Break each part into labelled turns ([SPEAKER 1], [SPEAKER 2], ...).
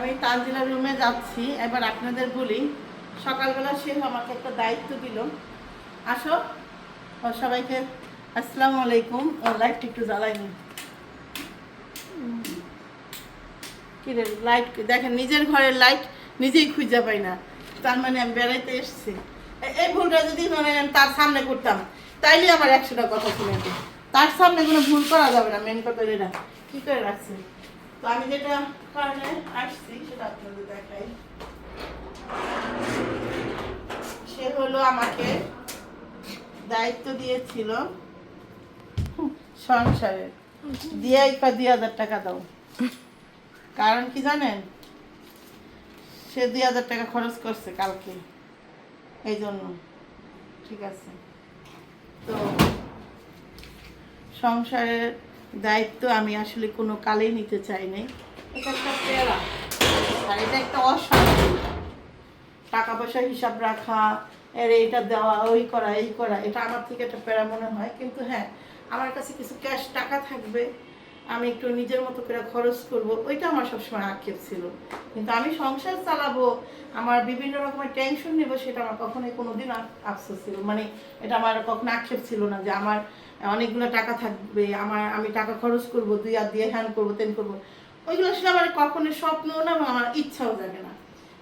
[SPEAKER 1] আমি তানজিলার রুমে যাচ্ছি, এবার আপনাদের বলি, সকালবেলা সে আমাকে একটা দায়িত্ব দিল। আসো সবাইকে আসসালামু আলাইকুম লাইটটা একটু জ্বালাইনি কি রে, লাইট, দেখেন নিজের ঘরের লাইট নিজেই খুঁজে পাই না। তার মানে আমি বেড়াইতে এসেছি। এই ভুলটা যদি মানে তার সামনে করতাম। তাইলে আমার একশোটা কথা শুনে তার সামনে কোনো ভুল করা যাবে না, মেন কথা কি করে রাখছে তো আমি যেটা কারণে আসছি সেটা আপনাদের দেখাই। সে হলো আমাকে দায়িত্ব দিয়েছিল সংসারের দিয়ে দুই হাজার টাকা দাও। কারণ কি জানেন? সে দুই হাজার টাকা খরচ করছে কালকে। এই জন্য ঠিক আছে? তো সংসারের দায়িত্ব আমি আসলে কোনো কালেই নিতে চাই নাই। এটা একটা আর এটা একটা টাকা পয়সা হিসাব রাখা, এর এটা দেওয়া, ওই করা, এই করা, এটা আমার থেকে একটা প্যারা মনে হয়। কিন্তু হ্যাঁ আমার কাছে কিছু ক্যাশ টাকা থাকবে। আমি একটু নিজের মতো করে খরচ করব, ওইটা আমার সবসময় আক্ষেপ ছিল। কিন্তু আমি সংসার চালাবো, আমার বিভিন্ন রকমের টেনশন নেব, সেটা আমার কখনোই কোনোদিন আফ- আফসোস ছিল মানে এটা আমার কখনো আক্ষেপ ছিল না যে আমার অনেকগুলো টাকা থাকবে, আমার আমি টাকা খরচ করব, দুই হাত দিয়ে হ্যান করব, তেন করব। ওইগুলো আসলে আমার কখনো স্বপ্নও না, আমার ইচ্ছাও জাগে না।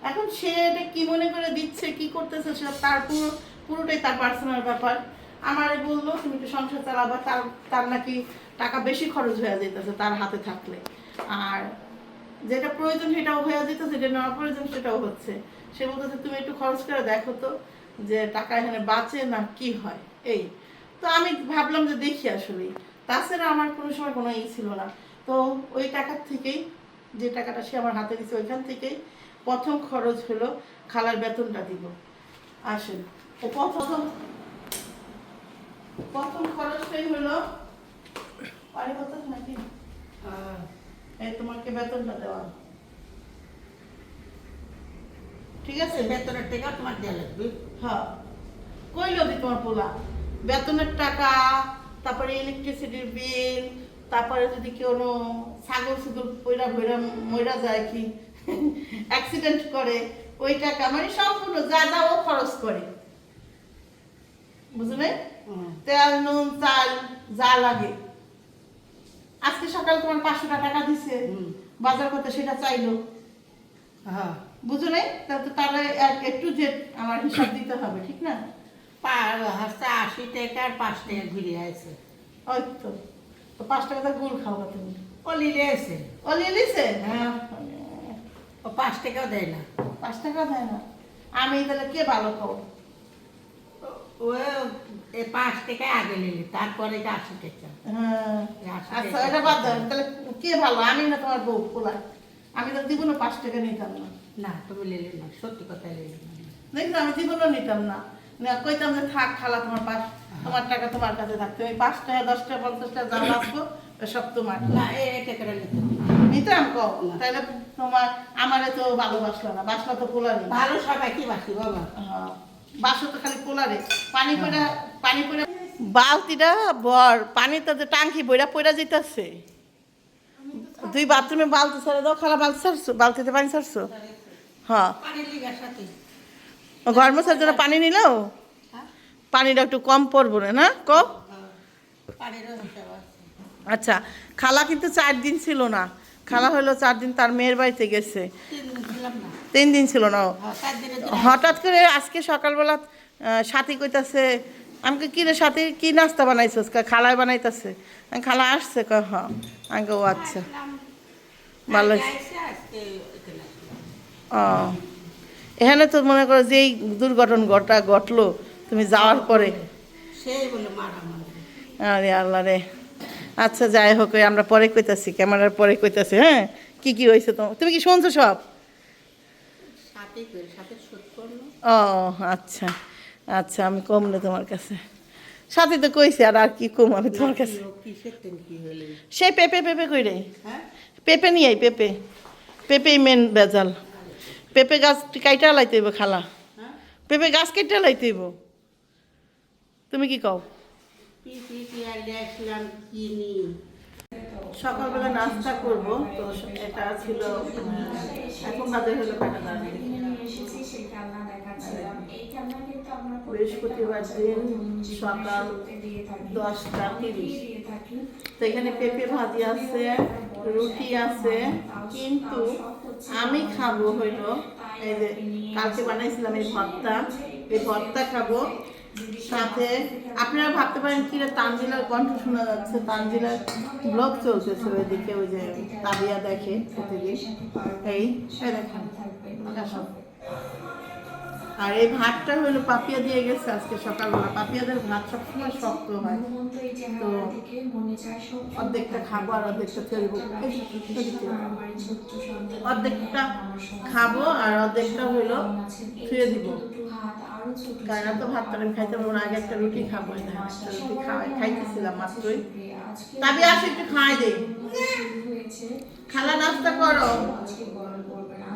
[SPEAKER 1] এখন সে এটা কি মনে করে দিচ্ছে, কি করতেছে, সেটা তার পুরো পুরোটাই তার পার্সোনাল ব্যাপার। আমার বলল, তুমি একটু সংসার চালাবা। তার তার নাকি টাকা বেশি খরচ হয়ে যেতেছে তার হাতে থাকলে। আর যেটা প্রয়োজন সেটাও হয়ে যেতেছে যেটা নেওয়া প্রয়োজন সেটাও হচ্ছে। সে বলতেছে, তুমি একটু খরচ করে দেখো তো যে টাকা এখানে বাঁচে না কি হয়? এই। তো আমি ভাবলাম যে দেখি আসলে। তাছাড়া আমার কোনো সময় কোনো ই ছিল না। তো ওই টাকার থেকেই, যে টাকাটা সে আমার হাতে দিচ্ছে ওইখান থেকেই প্রথম খরচ হলো খালার বেতনটা দিব। আসেন। প্রথম প্রথম খরচটাই হলো পানি বাতাস নাকি? এই তোমাকে বেতনটা দেওয়া। ঠিক আছে?
[SPEAKER 2] বেতনের টাকা তোমার দেওয়া লাগবে।
[SPEAKER 1] হ্যাঁ। কইলো দি তোমার পোলা? বেতনের টাকা তারপরে ইলেকট্রিসিটির বিল তারপরে যদি কোনো ছাগল সুগল পয়রা ভৈরা মইরা যায় কি অ্যাক্সিডেন্ট করে ওই টাকা মানে সম্পূর্ণ যা যা ও খরচ করে। বুঝলে? তেল নুন চাল যা লাগে। আজকে সকালে তোমার পাঁচশো টাকা দিছে। বাজার করতে সেটা চাইলো।
[SPEAKER 2] হ্যাঁ।
[SPEAKER 1] বুঝো নাই? তাহলে তাহলে একটু যে আমার হিসাব দিতে হবে ঠিক না?
[SPEAKER 2] আশি টাকা আর পাঁচ টাকা ঘুরে আছে
[SPEAKER 1] ওই তো। তো পাঁচ টাকা তো গুড় খাওয়া তুমি।
[SPEAKER 2] ও লিলে আছে
[SPEAKER 1] ও
[SPEAKER 2] হ্যাঁ। ও পাঁচ টাকাও দেয় না।
[SPEAKER 1] পাঁচ টাকা দেয় না। আমি তাহলে কে ভালো খাব
[SPEAKER 2] ও এই পাঁচ টাকায় আগে নিলি তারপরে আশি টাকা
[SPEAKER 1] হ্যাঁ। আচ্ছা এটা বাদ দাও তাহলে কে ভালো? আমি না তোমার বউ পোলা। আমি তো দিব পাঁচ টাকা নিতাম না।
[SPEAKER 2] না তুমি লিলে না সত্যি কথা লিলে না।
[SPEAKER 1] দেখছ আমি জীবনও নিতাম না। না, কইতাম যে থাক খালা তোমার পাঁচ তোমার টাকা তোমার কাছে থাকতে ওই পাঁচ টাকা দশ টাকা পঞ্চাশ টাকা যা বাঁচবো সব তোমার।
[SPEAKER 2] না এই এই টাকাটা নিতে
[SPEAKER 1] নিতাম তাহলে তোমার আমারে তো ভালোবাসলো না বাসলা তো পোলারে
[SPEAKER 2] ভালো সবাই কি বাসি বাবা।
[SPEAKER 1] বাসো তো খালি পোলারে। পানি পড়া পানি পড়া বালতিটা বর পানি তো যে টাঙ্কি বইরা পড়া যেতেছে দুই বাথরুমে বালতি ছাড়া দাও খারাপ বালতি ছাড়ছো বালতিতে পানি ছাড়ছো? হ্যাঁ। ঘর মোছার জন্য পানি নিলেও?
[SPEAKER 2] হ্যাঁ।
[SPEAKER 1] পানিটা একটু কম পড়ব না না? কম
[SPEAKER 2] হ্যাঁ।
[SPEAKER 1] আচ্ছা খালা কিন্তু চার দিন ছিল না। খালা হলো চার দিন তার মেয়ের বাড়িতে গেছে।
[SPEAKER 2] তিন দিন
[SPEAKER 1] ছিল না
[SPEAKER 2] হ্যাঁ
[SPEAKER 1] হঠাৎ করে আজকে সকালবেলা সাথী কইতাছে আমাকে কি রে সাথী কি নাস্তা বানাইছস? কা খালায় বানাইতাছে। খালা আসছে ক হ। আমি কই, ও আচ্ছা। ভালো। ও। এখানে তো মনে করো যেই দুর্ঘটন ঘটা ঘটলো তুমি যাওয়ার পরে।
[SPEAKER 2] মারা মারা
[SPEAKER 1] আরে আল্লাহ রে। আচ্ছা যাই হোক আমরা পরে কইতাছি ক্যামেরার পরে কইতাছি হ্যাঁ? কি কি হয়েছে তো তুমি কি শুনছো সব? ও আচ্ছা আচ্ছা আমি কম না তোমার কাছে। সাথে তো কইছে আর আর কি কম আমি তোমার কাছে। সে পেঁপে পেঁপে কই রে
[SPEAKER 2] হ্যাঁ?
[SPEAKER 1] পেঁপে নিয়ে পেঁপে। পেঁপেই মেন বেজাল পেঁপে গাছ কাইটা লাইতে হইব খালা।
[SPEAKER 2] হ্যাঁ?
[SPEAKER 1] পেঁপে গাছ কাইটা লাইতেইব তুমি কি কও? সকালবেলা নাস্তা করব, তো এটা ছিল এখন তাদের হলো বৃহস্পতিবার দিন, সকাল দশটা তিরিশ। তো এখানে পেঁপে ভাজি আছে, রুটি আছে, কিন্তু আমি খাব হইল এই যে কালকে বানাইছিলাম এই ভর্তা এই ভর্তা খাব। সাথে আপনারা ভাবতে পারেন কি তানজিলার কণ্ঠ শোনা যাচ্ছে তানজিলার ব্লগ চলতেছে ওইদিকে, ওই যে তাবিয়া দেখে প্রতিদিন এই দেখেন। আর এই ভাতটা হলো পাপিয়া দিয়ে গেছে আজকে সকালবেলা। পাপিয়াদের ভাত সবসময় শক্ত হয়। তো অর্ধেকটা খাব আর অর্ধেকটা ফেলব। অর্ধেকটা খাব আর অর্ধেকটা হলো ফিরে দিব। কারণ তো ভাত টান খাইতে পারব আগে একটা রুটি খাব একটা রুটি খাওয়াই খাইতেছিলাম মাত্রই। তাবি আসো একটু খাওয়াই দেই। খালা নাস্তা করো।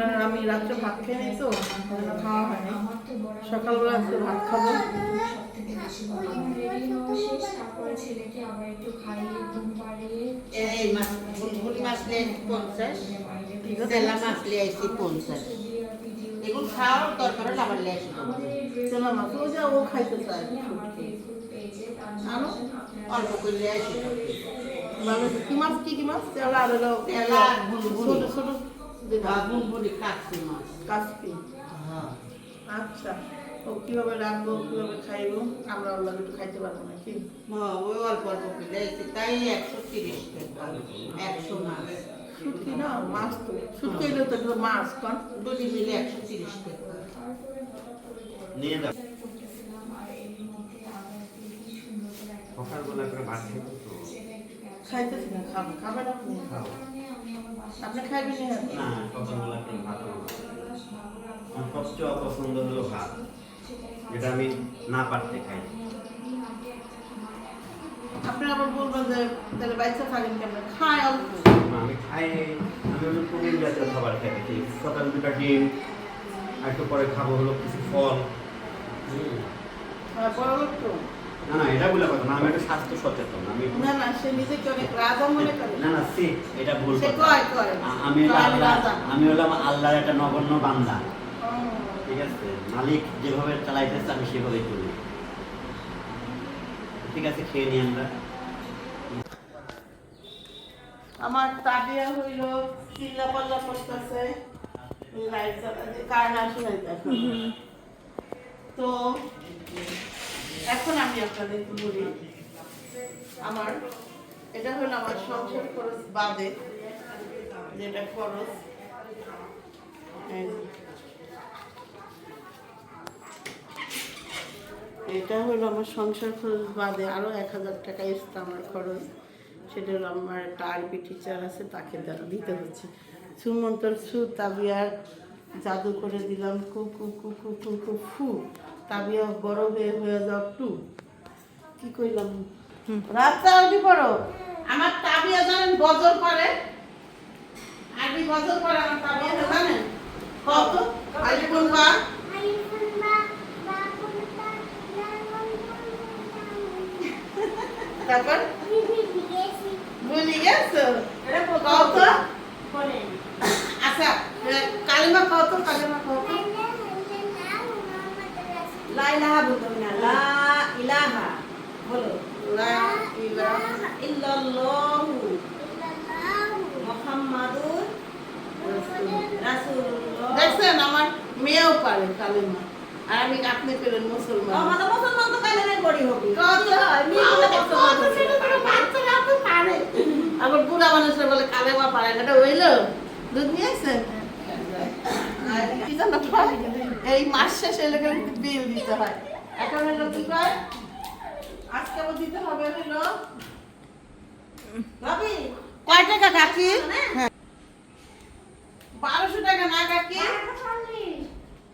[SPEAKER 1] আমরা আমি রাত্রে ভাত খেয়ে নিই তো খাওয়া হয়নি সকালবেলা আজকে ভাত খাব। ও খাইতে চায়।
[SPEAKER 2] অল্প করে
[SPEAKER 1] কি মাছ কি কি মাছ। ছোট ছোট যেটা
[SPEAKER 2] বুলবুলি কাটছি মাছ।
[SPEAKER 1] কাসপি
[SPEAKER 2] হ্যাঁ।
[SPEAKER 1] আচ্ছা ও কীভাবে রাখব কীভাবে খাইবো? আমরা ওর লাগে একটু খাইতে পারব না কি?
[SPEAKER 2] হ্যাঁ, ওই অল্প অল্প করে তাই একশো তিরিশ টাকা একশো মাছ।
[SPEAKER 1] শুটকি না মাছ তো। শুটকি এলে তো একটু মাছ কন
[SPEAKER 2] দুটি মিলে একশো তিরিশ টাকা।
[SPEAKER 3] নিয়ে যাও। সকালবেলা করে ভাত খেতে
[SPEAKER 1] খাইতেছি না খাব খাবে আপনি? আপনি খাইবেন না
[SPEAKER 3] না সকালবেলা করে ভাত আমার সবচেয়ে অপছন্দ হলো ভাত। যেটা আমি না পারতে খাই।
[SPEAKER 1] আপনি আবার বলবেন যে তাহলে বাচ্চা থাকেন কেমন? খায় অল্প।
[SPEAKER 3] আমি খাই আমি হলো প্রোটিন জাতীয় খাবার খাইতেছি সকাল দুটা ডিম আর একটু পরে খাব হলো কিছু ফল। হুম।
[SPEAKER 1] আর বড় লোক তো?
[SPEAKER 3] না না এটা বলে কথা না আমি একটু স্বাস্থ্য সচেতন আমি
[SPEAKER 1] না না সে নিজেকে অনেক রাজা মনে করে।
[SPEAKER 3] না না সে এটা ভুল কথা।
[SPEAKER 1] কয় কয়?
[SPEAKER 3] আ- আমি হলো
[SPEAKER 1] কয় আমি
[SPEAKER 3] আল্লাহ আমি হলাম আল্লাহর একটা নগণ্য বান্দা। ঠিক আছে? মালিক যেভাবে চালাইতেছে আমি সেভাবেই চলি। ঠিক আছে খেয়ে নিই আমরা।
[SPEAKER 1] আমার তাবিয়া হইল চিল্লা পাল্লা করতেছে। লাইট জ্বালাতে কারেন্ট আসে তো এখন। আমি আপনাদেরকে বলি, আমার, এটা হলো আমার সংসার খরচ বাদে যেটা খরচ। এটা হলো আমার সংসার খরচ বাদে আরও এক হাজার টাকা এসছে আমার খরচ। সেটা হলো আমার একটা আরবি টিচার আছে, তাকে দিতে হচ্ছে। সুমন্তর সু তাবিয়ার জাদু করে দিলাম। কু কু কু কু কু কু, ফু। তাবিয়া বড় হয়ে হয়ে যাও টু কি কইলাম? রাস্তা উঠি পড়ো? আমার তাবিয়া জানেন গজল করে। আরবি গজল করে আমার তাবিয়া জানেন? কত? আরবি কোনবা তারপর? ভুলে গেছো? কত? আচ্ছা কালিমা কত? কালিমা কত?
[SPEAKER 2] লা ইলাহা বলতাম না লা ইলাহা বলো।
[SPEAKER 1] লা ইলাহা
[SPEAKER 2] ইল্লাল্লাহু। মুহাম্মাদুর রাসূলুল্লাহ।
[SPEAKER 1] দেখছেন আমার মেয়েও পারে কালিমা। আর আমি আপনি পেলেন মুসলমান।
[SPEAKER 2] আমাদের মুসলমান তো কালেমে পড়ি হবে।
[SPEAKER 1] কত? বাচ্চারা তো পারে। আবার বুড়া মানুষরা বলে কালেমা পারে এটা হইল? দুধ নিয়েছেন আর কি জানো? তো? এই মাস শেষে এলাকা বিল দিতে হয়। এখন হলো কি কয়? আজকে দিতে হবে হলো।
[SPEAKER 2] রবি
[SPEAKER 1] কয় টাকা কাকি? হ্যাঁ। বারোশো টাকা না কাকি?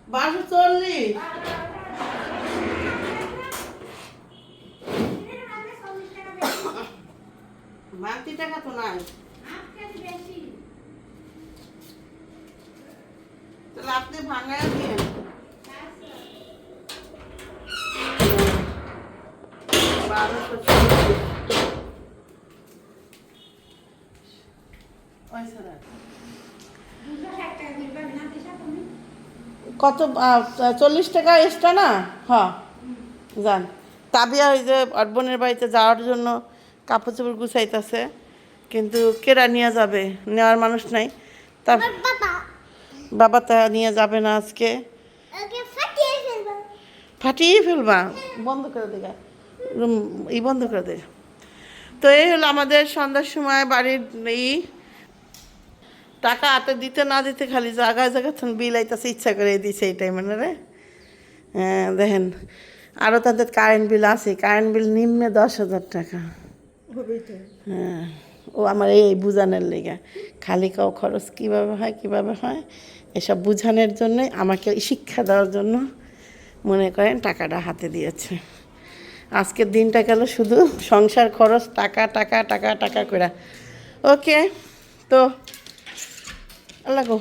[SPEAKER 1] বারোশো চল্লিশ।
[SPEAKER 2] বাড়তি টাকা তো নাই।
[SPEAKER 1] তাহলে আপনি ভাঙায় দিন বারোশো। কত চল্লিশ টাকা এক্সট্রা না? হ্যাঁ যান। তাবিয়া ওই যে অর্বনের বাড়িতে যাওয়ার জন্য কাপড় চোপড় গুছাইতেছে কিন্তু কেরা নিয়ে যাবে? নেওয়ার মানুষ নাই। তা
[SPEAKER 4] বাবা।
[SPEAKER 1] তা নিয়ে যাবে না আজকে।
[SPEAKER 4] ফাটিয়ে ফেলবা।
[SPEAKER 1] বন্ধ করে দে গা। রুম ই বন্ধ করে দে। তো এই হলো আমাদের সন্ধ্যার সময় বাড়ির এই টাকা হাতে দিতে না দিতে খালি জায়গায় জায়গায় বিল আইতাছে ইচ্ছা করে দিছে এই টাইমে রে? হ্যাঁ দেখেন আরও তাদের কারেন্ট বিল আছে কারেন্ট বিল নিম্নে দশ হাজার টাকা। হ্যাঁ ও আমার এই বুঝানোর লেগে। খালি কাও খরচ কীভাবে হয় কীভাবে হয় এসব বুঝানোর জন্য আমাকে শিক্ষা দেওয়ার জন্য মনে করেন টাকাটা হাতে দিয়েছে। আজকের দিনটা গেল শুধু সংসার খরচ টাকা টাকা টাকা টাকা করে ওকে, তো আল্লাহ গো।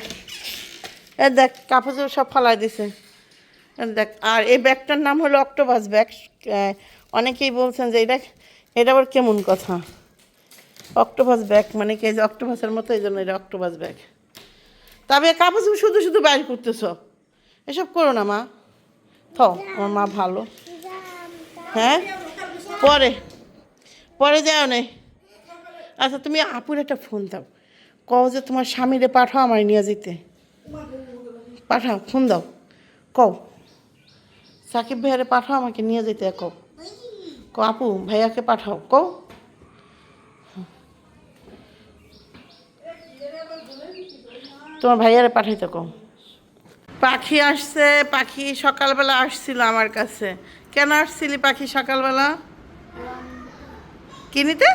[SPEAKER 1] এ দেখ, কাপড় সব ফালাই দিছে। দেখ, আর এই ব্যাগটার নাম হলো অক্টোপাস ব্যাগ। অনেকেই বলছেন যে এটা এটা আবার কেমন কথা? অক্টোপাস ব্যাগ মানে কি অক্টোপাসের মতো, এই জন্য এটা অক্টোপাস ব্যাগ। তবে কাপড় শুধু শুধু বাইর করতেছ। এসব করো না, মা। থ, আমার মা ভালো। হ্যাঁ? পরে। পরে যাও নেই আচ্ছা তুমি আপুর একটা ফোন দাও। কও যে তোমার স্বামীরে পাঠাও আমার নিয়ে যেতে। পাঠাও ফোন দাও। কও। সাকিব ভাইয়ারে পাঠাও আমাকে নিয়ে যেতে, কও। কও, আপু, ভাইয়াকে পাঠাও, কও। তোমার ভাইয়ারে পাঠাইতে কও। পাখি আসছে, পাখি সকালবেলা আসছিল আমার কাছে। কেন আসছিলি পাখি সকালবেলা? কি নিতে?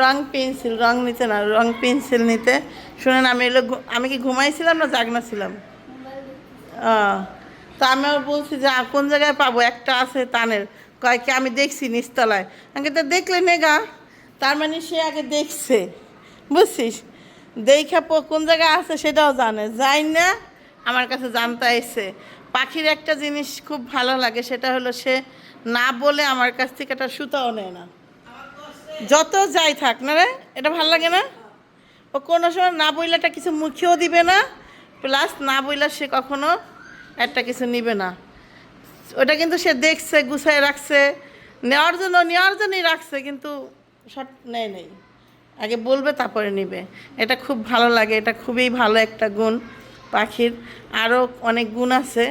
[SPEAKER 4] রং
[SPEAKER 1] পেন্সিল, রং নিতে না, রং পেন্সিল নিতে। শুনেন, আমি এলো আমি কি ঘুমাইছিলাম না জাগনা ছিলাম? তো আমি বলছি যে কোন জায়গায় পাবো? একটা আছে তানের। কয়, কি? আমি দেখছি নিচতলায়। আমাকে তো দেখলে নেগা তার মানে সে আগে দেখছে। বুঝছিস? দেখা কোন জায়গায় আছে সেটাও জানে। যাই না, আমার কাছে জানতে এসে পাখির একটা জিনিস খুব ভালো লাগে, সেটা হলো সে না বলে আমার কাছ থেকে একটা সুতাও নেয় না। যত যাই থাক, না রে? এটা ভালো লাগে না? ও কোনো সময় না বইলে একটা কিছু মুখেও দিবে না প্লাস না বইলে সে কখনো একটা কিছু নিবে না। ওটা কিন্তু সে দেখছে, গুছায় রাখছে, নেওয়ার জন্য, নেওয়ার জন্যই রাখছে, কিন্তু সব নেয় নেই। আগে বলবে, তারপরে নিবে। এটা খুব ভালো লাগে, এটা খুবই ভালো একটা গুণ পাখির। আরও অনেক গুণ আছে।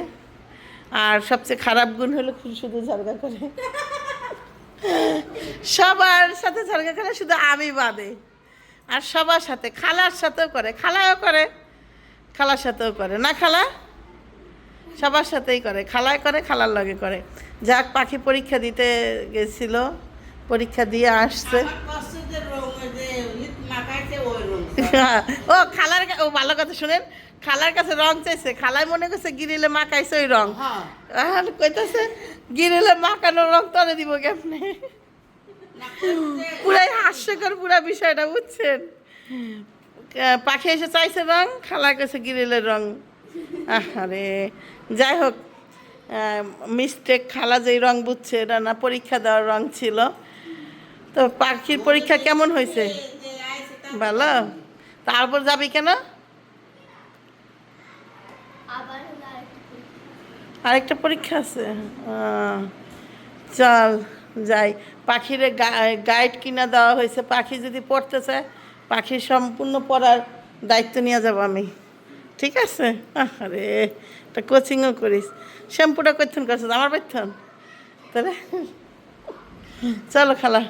[SPEAKER 1] আর সবচেয়ে খারাপ গুণ হলো খুব শুধু ঝরগা করে। সবার সাথে ঝরগা করে শুধু আমি বাদে। আর সবার সাথে খালার সাথেও করে খালাও করে খালার সাথেও করে। না খালা? সবার সাথেই করে খালায় করে খালার লগে করে। যাক পাখি পরীক্ষা দিতে গেছিল পরীক্ষা দিয়ে আসছে। ও খালার ও ভালো কথা শুনেন। খালার কাছে রং চাইছে খালায় মনে করছে গিরিলে মাখাইছে ওই রং।
[SPEAKER 2] হ্যাঁ।
[SPEAKER 1] আর কইতাছে গিরিলে মাখানো রং তরে দিব কেমনে? পুরাই হাস্যকর পুরা বিষয়টা বুঝছেন? পাখি এসে চাইছে রং খালা কাছে গিরিলের রং। আরে যাই হোক মিস্টেক খালা যেই রং বুঝছে এটা না পরীক্ষা দেওয়ার রং ছিল। তো পাখির পরীক্ষা কেমন হয়েছে? ভালো? তারপর যাবি কেন
[SPEAKER 4] আবার হলো আরেকটা পরীক্ষা।
[SPEAKER 1] আরেকটা পরীক্ষা আছে। চল যাই। পাখিরে গাইড কিনা দেওয়া হয়েছে। পাখি যদি পড়তে চায় পাখির সম্পূর্ণ পড়ার দায়িত্ব নিয়ে যাব আমি। ঠিক আছে? আরে একটা কোচিংও করিস। শ্যাম্পুটা করতেন করছিস আমার পাইতেন তাহলে? চলো খালা।